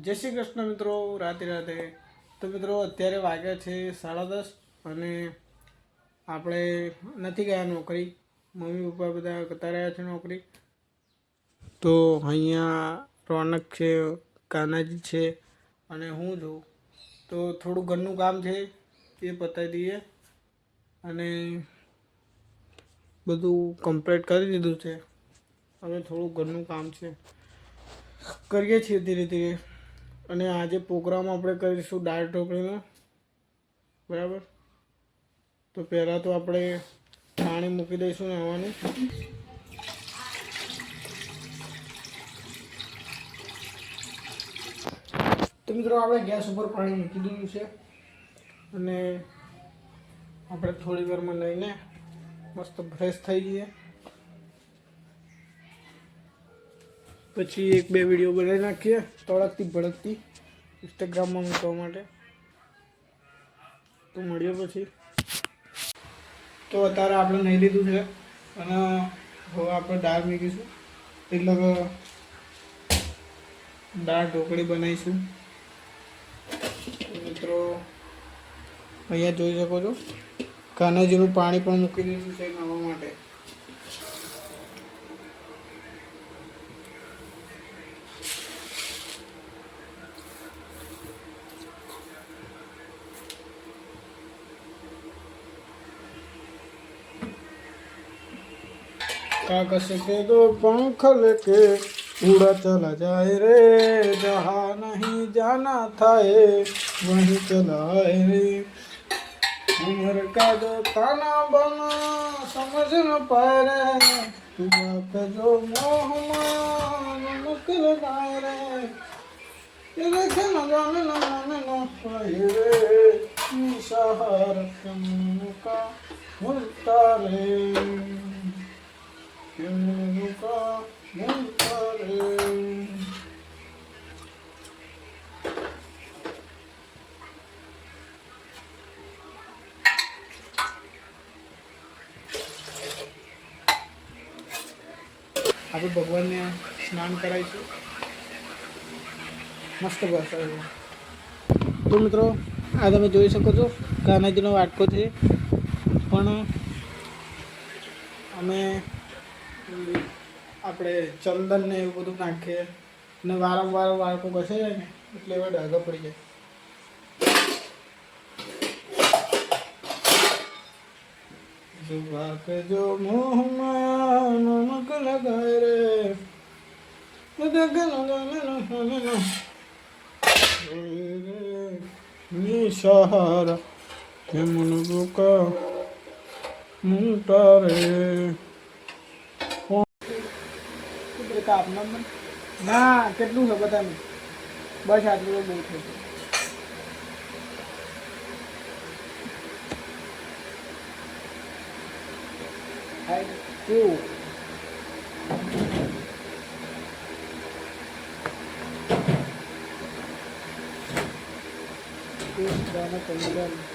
જય શ્રી કૃષ્ણ મિત્રો, રાતે રાતે. તો મિત્રો, અત્યારે વાગ્યા છે સાડા દસ અને આપણે નથી ગયા નોકરી. મમ્મી પપ્પા બધા કરતા રહ્યા છે નોકરી. તો અહીંયા રોનક છે, કાનાજી છે અને હું છું. તો થોડું ઘરનું કામ છે, એ પતાવી દઈએ. અને બધું કમ્પ્લીટ કરી દીધું છે. હવે થોડું ઘરનું કામ છે. કરીએ છીએ ધીરે ધીરે. અને આજે પ્રોગ્રામ આપણે કરીશું, દાળ ઢોકળીનો, બરાબર? તો પહેલાં તો આપણે પાણી મૂકી દઈશું નાવાનું તો મિત્રો, આપણે ગેસ ઉપર પાણી મૂકી દીધું છે. અને આપણે થોડી વારમાં લઈને મસ્ત ફ્રેશ થઈ જઈએ. પછી એક બે વીડિયો બનાવી નાખીએ, તળકતી ભડકતી ઇન્સ્ટાગ્રામમાં મૂકવા માટે. તો મળીએ પછી. તો અત્યારે આપણે નહીં લીધું છે, અને હવે આપણે દાળ મૂકીશું. એટલે દાળ ઢોકળી બનાવીશું. મિત્રો, અહીંયા જોઈ શકો છો. કાનાજીનું પાણી પણ મૂકી દીધું છે નાવા માટે. कागज के दो पंख लेके उड़ा चला जाए रे जहाँ नहीं जाना था ये वहीं चला है रे उम्र का जो खाना बना समझ न पाए रे तू पे जो मोह मान मुकल गाए रे ये देखे न जाने न माने न पाए रे निशाहार के मन का भूलता रे આપણે ભગવાનને સ્નાન કરાવીશું મસ્ત બસ તો મિત્રો, આ તમે જોઈ શકો છો કાનાજીનો વાટકો છે. પણ અમે આપણે ચંદન ને એવું બધું નાખીએ. ને વારંવાર વાળકો ઘસે જાય ને, એટલે એવા ડાઘા પડી જાય. જુવાક જો મોહમાં નમક લગાય રે. નમક લગાય રે નિશહર કેમનું દુકા મુંટા રે. रे કાપના ના કેટલું છે બધાને બસ આટલું તો બહુ થઈ ગયું હાય કેવું કેવું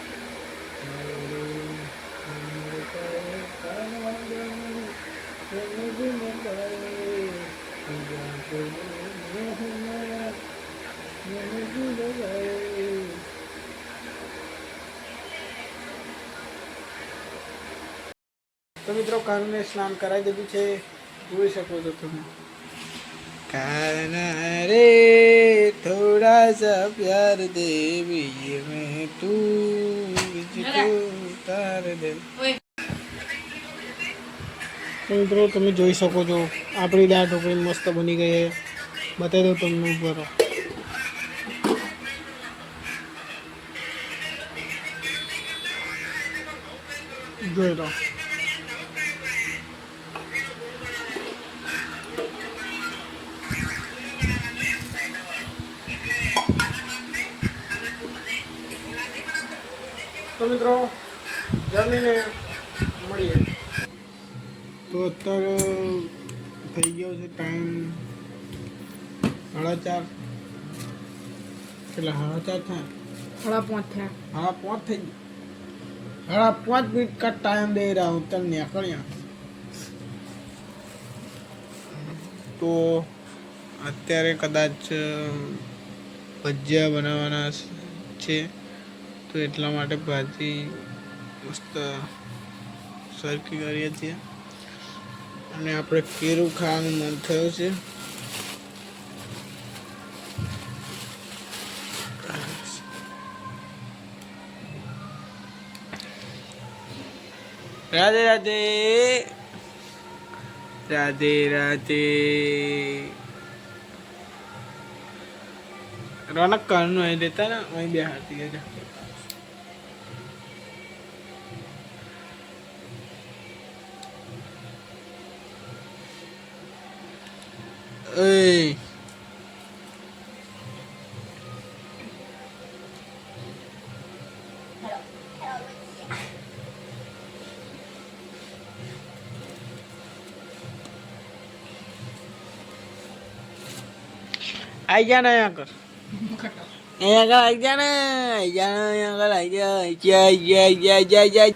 તો મિત્રો કાનને સ્નાન કરાવી દીધું છે. જોઈ શકો છો તમે. કાન રે थोड़ा सा प्यार दे भी मैं દે. મિત્રો તમે જોઈ શકો છો આપણી દાળ ઢોકળી મસ્ત બની ગઈ છે. બતાવી દઉં તમને ઉપર. જોઈ લો. મિત્રો. જમીને મળીએ. તો અત્યારે થઈ ગયો છે ટાઈમ સાડા ચાર. કેટલા સાડા ચાર થાય. સાડા પાંચ થયા. સાડા પાંચ થઈ ગયા. સાડા પાંચ મિનિટ કા ટાઈમ દઈ રહ્યા હું તમને નીકળ્યા તો અત્યારે કદાચ ભજીયા બનાવવાના છે. તો એટલા માટે ભાજી મસ્ત સરખી કરીએ છીએ. અને આપણે કેરું ખાવાનું મન થયું છે. રાધે રાધે. રાધે રાધે. રોનક કાનનું અહીં રહેતા ને, અહીં બે હાથી ગયા ơi ai ra đây anh em có ai ra đây, ai ra đây anh có lại chơi chơi chơi chơi chơi